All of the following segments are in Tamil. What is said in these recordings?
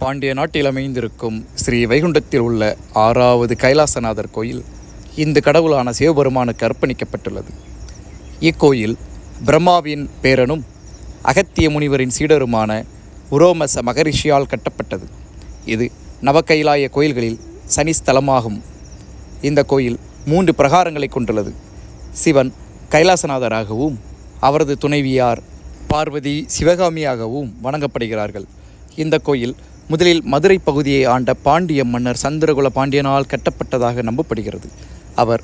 பாண்டிய நாட்டில் அமைந்திருக்கும் ஸ்ரீ வைகுண்டத்தில் உள்ள ஆறாவது கைலாசநாதர் கோயில் இந்த கடவுளான சிவபெருமானுக்கு அர்ப்பணிக்கப்பட்டுள்ளது. இக்கோயில் பிரம்மாவின் பேரனும் அகத்திய முனிவரின் சீடருமான உரோமச மகரிஷியால் கட்டப்பட்டது. இது நவகைலாய கோயில்களில் சனி ஸ்தலமாகும் இந்த கோயில் மூன்று பிரகாரங்களை கொண்டுள்ளது. சிவன் கைலாசநாதராகவும் அவரது துணைவியார் பார்வதி சிவகாமியாகவும் வணங்கப்படுகிறார்கள். இந்த கோயில் முதலில் மதுரை பகுதியை ஆண்ட பாண்டிய மன்னர் சந்திரகுல பாண்டியனால் கட்டப்பட்டதாக நம்பப்படுகிறது. அவர்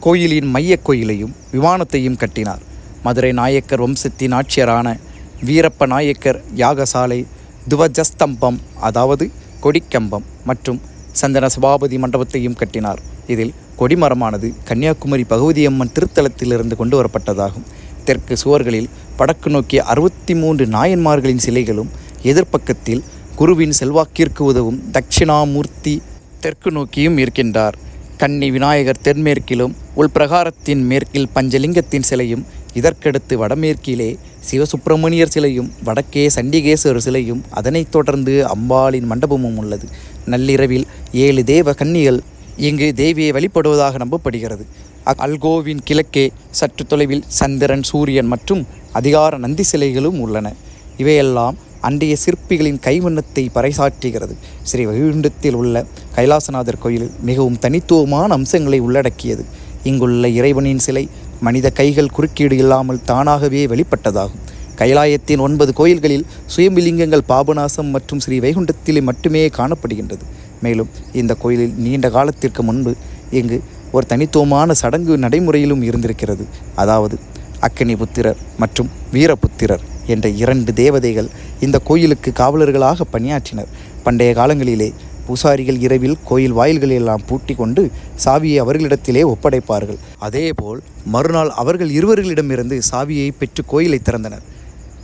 கோயிலின் மையக் கோயிலையும் விமானத்தையும் கட்டினார். மதுரை நாயக்கர் வம்சத்தின் ஆட்சியரான வீரப்ப நாயக்கர் யாகசாலை துவஜஸ்தம்பம் அதாவது கொடிக்கம்பம் மற்றும் சந்தன சபாபதி மண்டபத்தையும் கட்டினார். இதில் கொடிமரமானது கன்னியாகுமரி பகுதியம்மன் திருத்தலத்திலிருந்து கொண்டு வரப்பட்டதாகும். தெற்கு சுவர்களில் வடக்கு நோக்கிய அறுபத்தி மூன்று நாயன்மார்களின் சிலைகளும் எதிர்ப்பக்கத்தில் குருவின் செல்வாக்கிற்கு உதவும் தட்சிணாமூர்த்தி தெற்கு நோக்கியும் இருக்கின்றார். கன்னி விநாயகர் தென்மேற்கிலும் உள்பிரகாரத்தின் மேற்கில் பஞ்சலிங்கத்தின் சிலையும் இதற்கடுத்து வடமேற்கிலே சிவசுப்பிரமணியர் சிலையும் வடக்கே சண்டிகேஸ்வரர் சிலையும் அதனைத் தொடர்ந்து அம்பாளின் மண்டபமும் உள்ளது. நள்ளிரவில் ஏழு தேவ கன்னிகள் இங்கு தேவியை வழிபடுவதாக நம்பப்படுகிறது. அ- அல்கோவின் கிழக்கே சற்று தொலைவில் சந்திரன் சூரியன் மற்றும் அதிகார நந்தி சிலைகளும் உள்ளன. இவையெல்லாம் அன்றைய சிற்பிகளின் கைவண்ணத்தை பறைசாற்றுகிறது. ஸ்ரீ வைகுண்டத்தில் உள்ள கைலாசநாதர் கோயில் மிகவும் தனித்துவமான அம்சங்களை உள்ளடக்கியது. இங்குள்ள இறைவனின் சிலை மனித கைகள் குறுக்கீடு இல்லாமல் தானாகவே வெளிப்பட்டதாகும். கைலாயத்தின் ஒன்பது கோயில்களில் சுயம்பிலிங்கங்கள் பாபநாசம் மற்றும் ஸ்ரீ வைகுண்டத்திலே மட்டுமே காணப்படுகின்றது. மேலும் இந்த கோயிலில் நீண்ட காலத்திற்கு முன்பு இங்கு ஒரு தனித்துவமான சடங்கு நடைமுறையிலும் இருந்திருக்கிறது. அதாவது அக்கினி புத்திரர் மற்றும் வீரபுத்திரர். என்ற இரண்டு தேவதைகள் இந்த கோயிலுக்கு காவலர்களாக பணியாற்றினர். பண்டைய காலங்களிலே பூசாரிகள் இரவில் கோயில் வாயில்களை எல்லாம் பூட்டி கொண்டு சாவியை அவர்களிடத்திலே ஒப்படைப்பார்கள். அதேபோல் மறுநாள் அவர்கள் இருவர்களிடமிருந்து சாவியை பெற்று கோயிலை திறந்தனர்.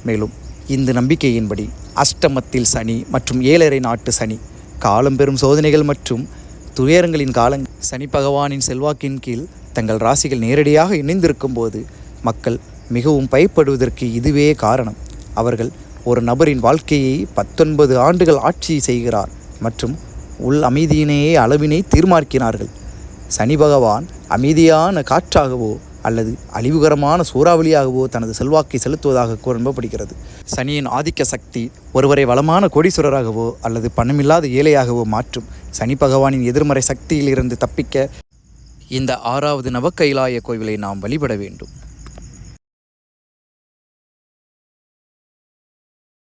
மேலும் இந்த நம்பிக்கையின்படி அஷ்டமத்தில் சனி மற்றும் ஏழரை நாட்டு சனி காலம் பெறும் சோதனைகள் மற்றும் துயரங்களின் காலங் சனி பகவானின் செல்வாக்கின் கீழ் தங்கள் ராசிகள் நேரடியாக இணைந்திருக்கும் போது மக்கள் மிகவும் பயப்படுவதற்கு இதுவே காரணம். அவர்கள் ஒரு நபரின் வாழ்க்கையை பத்தொன்பது ஆண்டுகள் ஆட்சி செய்கிறார் மற்றும் உள் அமைதியினையே அளவினை தீர்மானிக்கிறார்கள். சனி பகவான் அமைதியான காற்றாகவோ அல்லது அழிவுகரமான சூறாவளியாகவோ தனது செல்வாக்கை செலுத்துவதாக கூறப்படுகிறது சனியின் ஆதிக்க சக்தி ஒருவரை வளமான கோடீஸ்வரராகவோ அல்லது பணமில்லாத ஏழையாகவோ மாற்றும் சனி பகவானின் எதிர்மறை சக்தியிலிருந்து தப்பிக்க இந்த ஆறாவது நவக்கைலாய கோவிலை நாம் வழிபட வேண்டும்.